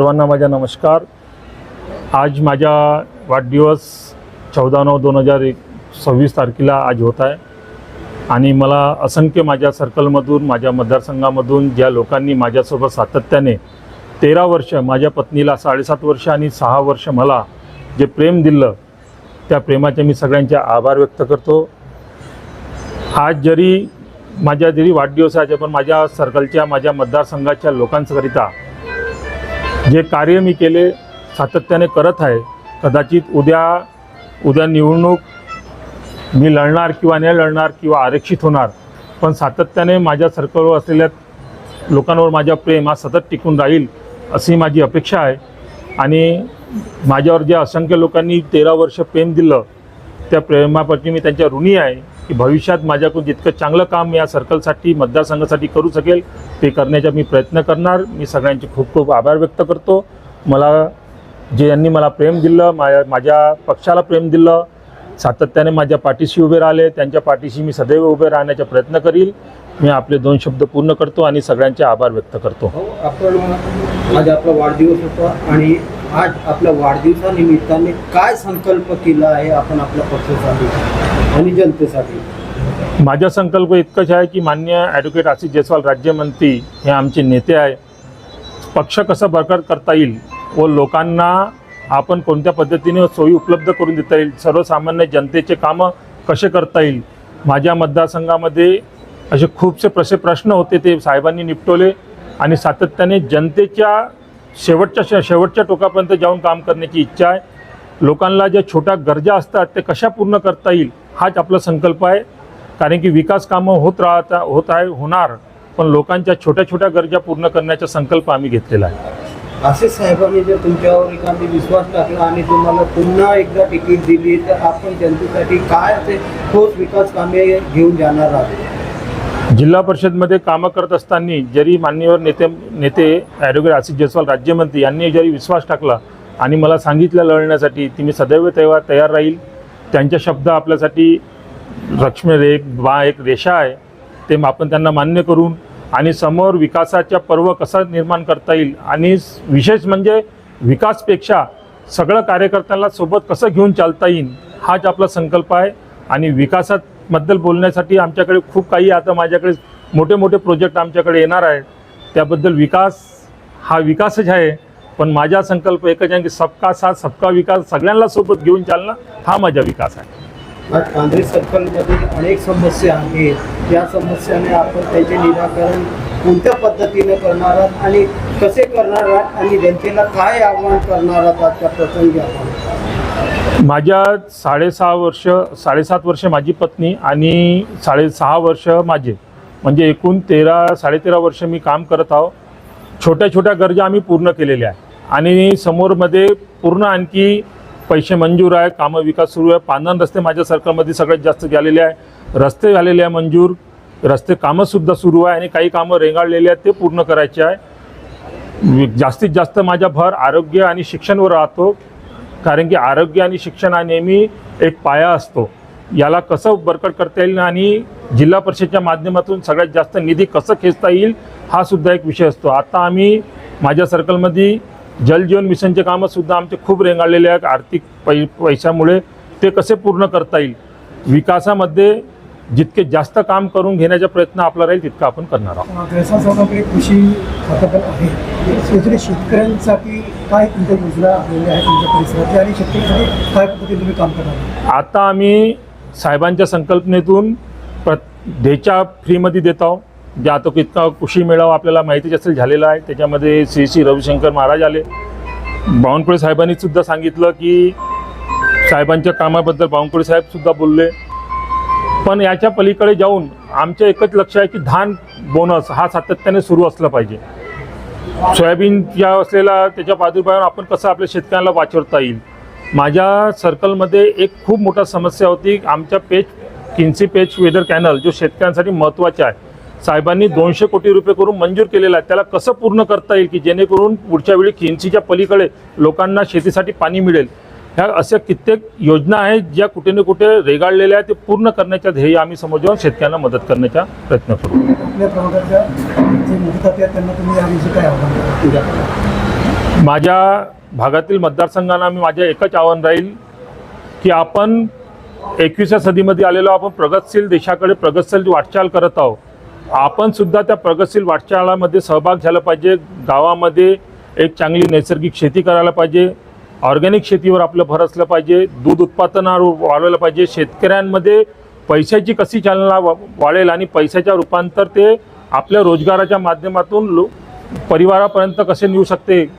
सर्वांना माझा नमस्कार. आज माझा वाढदिवस चौदा नऊ दोन हजार एक सव्वीस तारखेला आज होत आहे. आणि मला असंख्य माझ्या सर्कलमधून माझ्या मतदारसंघामधून ज्या लोकांनी माझ्यासोबत सातत्याने तेरा वर्ष माझ्या पत्नीला साडेसात वर्ष आणि सहा वर्ष मला जे प्रेम दिलं त्या प्रेमाचे मी सगळ्यांचे आभार व्यक्त करतो. आज जरी माझ्या जरी वाढदिवस आहे पण माझ्या सर्कलच्या माझ्या मतदारसंघाच्या लोकांकरिता जे कार्य मी केले सातत्याने करत आहे कदाचित उद्या उद्या निवडणूक मी लढणार किंवा न लढणार किंवा आरक्षित होणार पण सातत्याने माझ्या सर्कलवर असलेल्या लोकांवर माझा प्रेम हा सतत टिकून राहील अशी माझी अपेक्षा आहे. आणि माझ्यावर जे असंख्य लोकांनी तेरा वर्ष प्रेम दिलं त्या प्रेमाप्रती मी त्यांच्या ऋणी आहे. की भविष्यात माझ्याकडून जितकं चांगलं काम या सर्कलसाठी मतदारसंघासाठी करू शकेल ते करण्याचा मी प्रयत्न करणार. मी सगळ्यांचे खूप खूप आभार व्यक्त करतो. मला जे यांनी मला प्रेम दिलं माझ्या माझ्या पक्षाला प्रेम दिलं सातत्याने माझ्या पाठीशी उभे राहिले त्यांच्या पाठीशी मी सदैव उभे राहण्याचा प्रयत्न करील. मी आपले दोन शब्द पूर्ण करतो आणि सगळ्यांचे आभार व्यक्त करतो. हो आपण आज आपला वाढदिवस होता आणि आज आपल्या वाढदिवसानिमित्ताने काय संकल्प केला आहे आपण आपल्या पक्षासाठी आणि जनतेसाठी. माझा संकल्प इतकंच आहे की मान्य ॲडव्होकेट आशिष जयस्वाल राज्यमंत्री हे आमचे नेते आहे. पक्ष कसं बरकर करता येईल व लोकांना आपण कोणत्या पद्धतीने सोयी उपलब्ध करून देता येईल सर्वसामान्य जनतेचे कामं कसे करता येईल? माझ्या मतदारसंघामध्ये असे खूपसे प्रसे प्रश्न होते ते साहेबांनी निपटवले आणि सातत्याने जनतेच्या शेवटच्या शे शेवटच्या टोकापर्यंत जाऊन काम करण्याची इच्छा आहे. लोकांना ज्या छोट्या गरजा असतात ते कशा पूर्ण करता येईल? हाच आपला संकल्प आहे. कारण की विकास कामं होत राहता होत आहे होणार पण लोकांच्या छोट्या छोट्या गरजा पूर्ण करण्याचा संकल्प आम्ही घेतलेला आहे. आशिष साहेबांनी जर तुमच्यावर एखादी विश्वास टाकला आणि तुम्हाला पुन्हा एकदा तिकीट दिली तर आपण जनतेसाठी काय असे ठोस विकास कामे घेऊन जाणार आहात? जिल्हा परिषदमध्ये कामं करत असताना जरी मान्यवर नेते नेते ॲडव्होकेट आशिष जयस्वाल राज्यमंत्री यांनी जरी विश्वास टाकला आणि मला सांगितलं लढण्यासाठी ती मी सदैव तयार तयार राहील. त्यांच्या शब्द आपल्यासाठी लक्ष्मी एक बा एक रेषा आहे. ते आपण त्यांना मान्य करून आणि समोर विकासाच्या पर्व कसा निर्माण करता येईल आणि विशेष म्हणजे विकासपेक्षा सगळं कार्यकर्त्यांना सोबत कसं घेऊन चालता येईल हाच आपला संकल्प आहे. आणि विकासाबद्दल बोलण्यासाठी आमच्याकडे खूप काही आता माझ्याकडे मोठे मोठे प्रोजेक्ट आमच्याकडे येणार आहेत. त्याबद्दल विकास हा विकासच आहे. पण माझा संकल्प एकच आहे की सबका साथ सबका विकास सगळ्यांना सोबत घेऊन चालणं हा माझा विकास आहे. आज कांद्रे सर्कलमध्ये अनेक समस्या आहेत. या समस्याने आपण त्याचे निराकरण कोणत्या पद्धतीने करणार आहात आणि कसे करणार आहात आणि जनतेला काय आव्हान करणार आहात आजच्या प्रसंगी आपण? माझ्या साडेसहा वर्ष साडेसात वर्ष माझी पत्नी आणि साडेसहा वर्ष माझे. म्हणजे एकूण तेरा साडेतेरा वर्ष मी काम करत आहो. छोट्या छोट्या गरजा आम्ही पूर्ण केलेल्या आहे आणि समोरमध्ये पूर्ण आणखी पैसे मंजूर आहे कामं विकास सुरू आहे. पानन रस्ते माझ्या सर्कलमध्ये सगळ्यात जास्त झालेले आहे. रस्ते झालेले आहे मंजूर. रस्ते कामंसुद्धा सुरू आहे आणि काही कामं रेंगाळलेली आहेत ते पूर्ण करायचे आहे. जास्तीत जास्त माझा भर आरोग्य आणि शिक्षणवर राहतो. कारण की आरोग्य आणि शिक्षण हा नेहमी एक पाया असतो. याला कसं बरकट करता येईल आणि जिल्हा परिषदच्या माध्यमातून सगळ्यात जास्त निधी कसं खेचता येईल हा सुद्धा एक विषय असतो. आता आम्ही माझ्या सर्कलमध्ये जलजीवन मिशनचे कामं सुद्धा आमचे खूप रेंगाळलेले आहेत. आर्थिक पै पैशामुळे ते कसे पूर्ण करता येईल? विकासामध्ये जितके जास्त काम करून घेण्याचा प्रयत्न आपला राहील तितका आपण करणार आहोत. ग्रेसासाहेबांकडे कृषी पथकं आहे. स्पेशली शेतकऱ्यांसाठी काय तुमच्या योजना आलेल्या आहेत तुमच्या परिसरात आणि शेतकऱ्यांसाठी काय पद्धतीने तुम्ही काम करणार आता आम्ही साहेबांच्या संकल्पनेतून प्र देच्या फ्रीमध्ये देत आहोत. जे आता इतका कृषी मेळावा आपल्याला माहितीच असेल झालेला आहे. त्याच्यामध्ये श्री श्री रविशंकर महाराज आले. बावनकुळे साहेबांनी सुद्धा सांगितलं की साहेबांच्या कामाबद्दल बावनकुळे साहेबसुद्धा बोलले. पण याच्या पलीकडे जाऊन आमचं एकच लक्ष आहे की धान बोनस हा सातत्याने सुरू असला पाहिजे. सोयाबीन असलेला त्याच्या प्रादुर्भावावर आपण कसं आपल्या शेतकऱ्यांना वाचवता येईल? माझ्या सर्कलमध्ये एक खूप मोठा समस्या होती. आमच्या पेच किन्सी पेच वेदर कॅनल जो शेतकऱ्यांसाठी महत्त्वाचा आहे साहेबांनी दोनशे कोटी रुपये करून मंजूर केलेला आहे. त्याला कसं पूर्ण करता येईल की जेणेकरून पुढच्या वेळी किन्सीच्या पलीकडे लोकांना शेतीसाठी पाणी मिळेल? ह्या अशा कित्येक योजना आहेत ज्या कुठे ना कुठे रेगाळलेल्या आहेत ते पूर्ण करण्याच्या ध्येय आम्ही समोर जाऊन शेतकऱ्यांना मदत करण्याचा प्रयत्न करू? माझ्या भागातील मतदारसंघांना मी माझे एकच आव्हान राहील की आपण एकविसाव्या सदीमध्ये आलेलो आपण प्रगतशील देशाकडे प्रगतशील वाटचाल करत आहोत. आपण सुद्धा त्या प्रगतशील वाटचाळामध्ये सहभाग झाला पाहिजे. गावामध्ये एक चांगली नैसर्गिक शेती करायला पाहिजे. ऑर्गॅनिक शेतीवर आपलं भर असलं पाहिजे. दूध उत्पादनावर वाढवलं पाहिजे. शेतकऱ्यांमध्ये पैशाची कशी चालना वा- वाढेल आणि पैशाच्या रूपांतर ते आपल्या रोजगाराच्या माध्यमातून लो परिवारापर्यंत कसे नेऊ शकते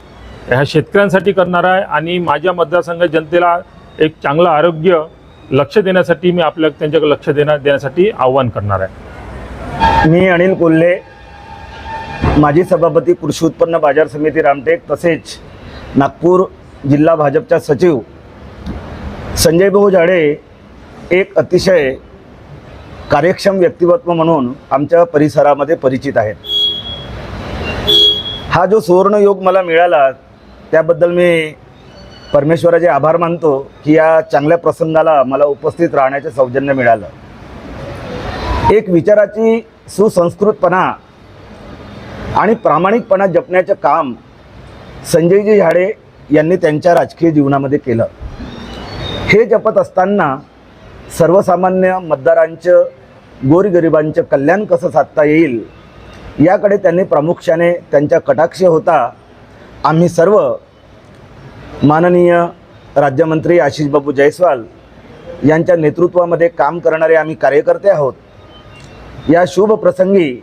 ह्या शेतकऱ्यांसाठी करणार आहे. आणि माझ्या मतदारसंघ जनतेला एक चांगलं आरोग्य लक्ष देण्यासाठी मी आपल्या त्यांच्याकडे लक्ष देण्या देण्यासाठी आव्हान करणार आहे. मी अनिल कोल्हे माजी सभापती कृषी उत्पन्न बाजार समिती रामटेक तसेच नागपूर जिल्हा भाजपच्या सचिव संजय भाऊ झाडे एक अतिशय कार्यक्षम व्यक्तिमत्व म्हणून आमच्या परिसरामध्ये परिचित आहेत. हा जो सुवर्णयोग मला मिळाला त्याबद्दल मी परमेश्वराचे आभार मानतो की या चांगल्या प्रसंगाला मला उपस्थित राहण्याचे सौजन्य मिळालं. एक विचाराची सुसंस्कृतपणा आणि प्रामाणिकपणा जपण्याचं काम संजयजी झाडे यांनी त्यांच्या राजकीय जीवनामध्ये केलं. हे जपत असताना सर्वसामान्य मतदारांचं गोरगरिबांचं कल्याण कसं साधता येईल याकडे त्यांनी प्रामुख्याने त्यांच्या कटाक्ष होता. आम्ही सर्व माननीय राज्यमंत्री आशिषबाबू जयस्वाल यांच्या नेतृत्वामध्ये काम करणारे आम्ही कार्यकर्ते आहोत. या शुभ प्रसंगी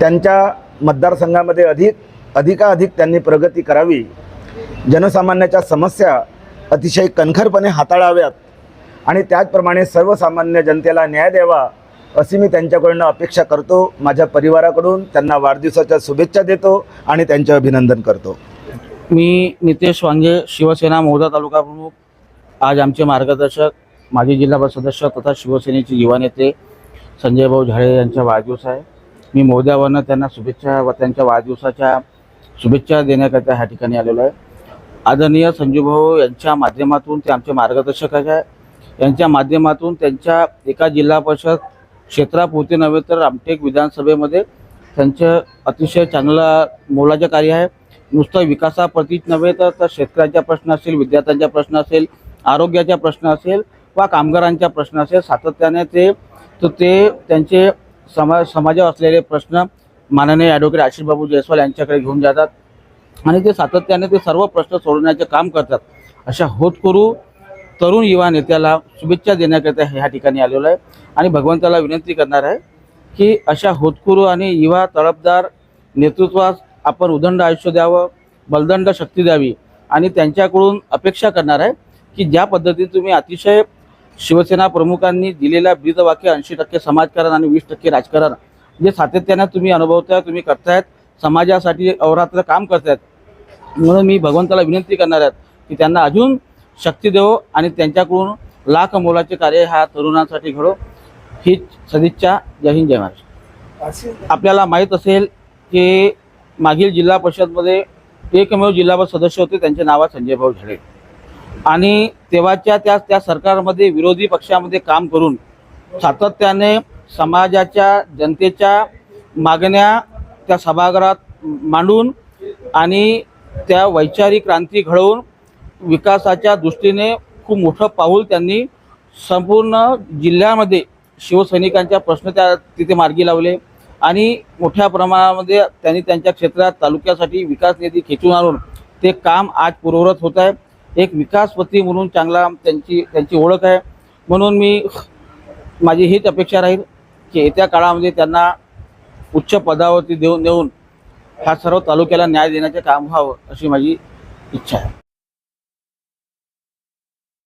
त्यांच्या मतदारसंघामध्ये अधिक अधिकाधिक त्यांनी प्रगती करावी. जनसामान्याच्या समस्या अतिशय कणखरपणे हाताळाव्यात आणि त्याचप्रमाणे सर्वसामान्य जनतेला न्याय द्यावा अशी मी त्यांच्याकडून अपेक्षा करतो. माझ्या परिवाराकडून त्यांना वाढदिवसाच्या शुभेच्छा देतो आणि त्यांचे अभिनंदन करतो. मी नितेश वांगे शिवसेना मोहदा तालुका प्रमुख आज आमचे मार्गदर्शक माजी जिल्हा परिषद सदस्य तथा शिवसेनेचे युवा नेते संजय भाऊ झाडे यांचा वाढदिवस आहे. मी मोद्यावरनं त्यांना शुभेच्छा व त्यांच्या वाढदिवसाच्या शुभेच्छा देण्याकरता ह्या ठिकाणी आलेलो आहे. आदरणीय संजूभाऊ यांच्या माध्यमातून ते आमचे मार्गदर्शक आहे. यांच्या माध्यमातून त्यांच्या एका जिल्हा परिषद क्षेत्रापुरते नव्हे तर रामटेक विधानसभेमध्ये त्यांचं अतिशय चांगलं मोलाचं कार्य आहे. नुसतं विकासाप्रतीच नव्हे तर तर शेतकऱ्यांचा प्रश्न असेल विद्यार्थ्यांचा प्रश्न असेल आरोग्याचा प्रश्न असेल वा कामगारांचा प्रश्न असेल सातत्याने ते तर ते त्यांचे समा समाजावर असलेले प्रश्न माननीय ॲडव्होकेट आशिषबाबू जयस्वाल यांच्याकडे घेऊन जातात. आणि ते सातत्याने ते सर्व प्रश्न सोडवण्याचे काम करतात. अशा होतकरू तरुण युवा नेत्याला शुभेच्छा देण्याकरिता ह्या ठिकाणी आलेलो आहे. आणि भगवंताला विनंती करणार आहे की अशा होतकुरू आणि युवा तळपदार नेतृत्वास आपण उदंड आयुष्य द्यावं बलदंड शक्ती द्यावी. आणि त्यांच्याकडून अपेक्षा करणार आहे की ज्या पद्धतीने तुम्ही अतिशय शिवसेना प्रमुखांनी दिलेल्या ब्रीदवाक्य ऐंशी टक्के समाजकारण आणि वीस टक्के राजकारण. जे सातत्यानं तुम्ही अनुभवताय तुम्ही करतायत समाजासाठी अवरात्र काम करतायत. म्हणून मी भगवंताला विनंती करणार आहेत की त्यांना अजून शक्ती देवो आणि त्यांच्याकडून लाख मोलाचे कार्य ह्या तरुणांसाठी घडो. हीच सदिच्छा. जय हिंद जय महाराष्ट्र. आपल्याला माहीत असेल की मागील जिल्हा परिषदमध्ये एकमेव जिल्हा सदस्य होते त्यांचे नाव आहे संजय भाऊ झाडे आणि तेव्हाच्या त्या त्या सरकारमध्ये विरोधी पक्षामध्ये काम करून सातत्याने समाजाच्या जनतेच्या मागण्या त्या सभागृहात मांडून आणि त्या वैचारिक क्रांती घडवून विकासाच्या दृष्टीने खूप मोठं पाऊल त्यांनी संपूर्ण जिल्ह्यामध्ये शिवसैनिकांच्या प्रश्न त्या तिथे मार्गी लावले आणि मोठ्या प्रमाणामध्ये त्यांनी त्यांच्या क्षेत्रात तालुक्यासाठी विकास निधी खेचून आणून ते काम आज पूर्वरत होत आहे. एक विकासपती म्हणून चांगला त्यांची त्यांची ओळख आहे. म्हणून मी माझी हीच अपेक्षा राहील की येत्या काळामध्ये त्यांना उच्च पदावरती देऊन नेऊन हा सर्व तालुक्याला न्याय देण्याचे काम व्हावं अशी माझी इच्छा आहे.